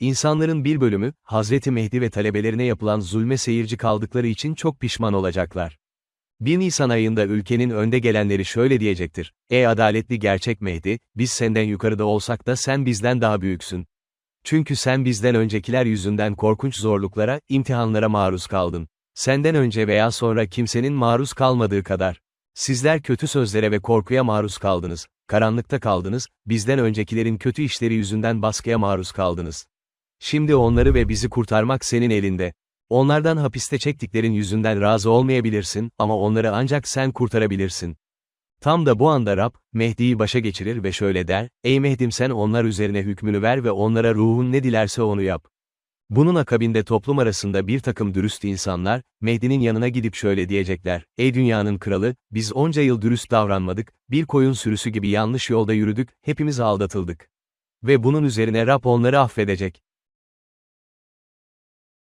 İnsanların bir bölümü, Hazreti Mehdi ve talebelerine yapılan zulme seyirci kaldıkları için çok pişman olacaklar. 1 Nisan ayında ülkenin önde gelenleri şöyle diyecektir, Ey adaletli gerçek Mehdi, biz senden yukarıda olsak da sen bizden daha büyüksün. Çünkü sen bizden öncekiler yüzünden korkunç zorluklara, imtihanlara maruz kaldın. Senden önce veya sonra kimsenin maruz kalmadığı kadar. Sizler kötü sözlere ve korkuya maruz kaldınız, karanlıkta kaldınız, bizden öncekilerin kötü işleri yüzünden baskıya maruz kaldınız. Şimdi onları ve bizi kurtarmak senin elinde. Onlardan hapiste çektiklerin yüzünden razı olmayabilirsin ama onları ancak sen kurtarabilirsin. Tam da bu anda Rab, Mehdi'yi başa geçirir ve şöyle der, Ey Mehdim sen onlar üzerine hükmünü ver ve onlara ruhun ne dilerse onu yap. Bunun akabinde toplum arasında bir takım dürüst insanlar, Mehdi'nin yanına gidip şöyle diyecekler, Ey dünyanın kralı, biz onca yıl dürüst davranmadık, bir koyun sürüsü gibi yanlış yolda yürüdük, hepimiz aldatıldık. Ve bunun üzerine Rab onları affedecek.